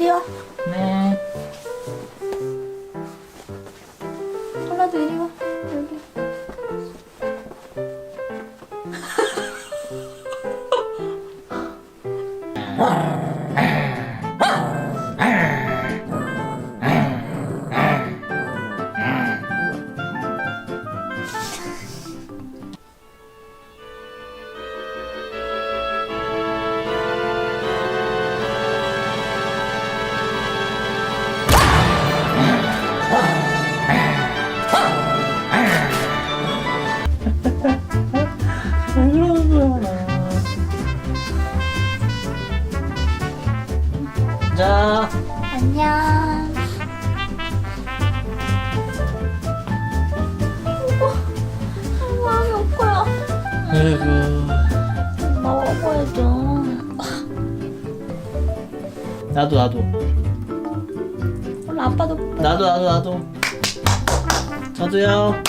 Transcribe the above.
이리 와. 네. 콜라도 이리 와. 여기. 네. 자. 안녕. 마음이 아파요. 아이고. 먹어야죠. 나도 나도. 오늘 아빠도. 나도 나도 나도. 저도요.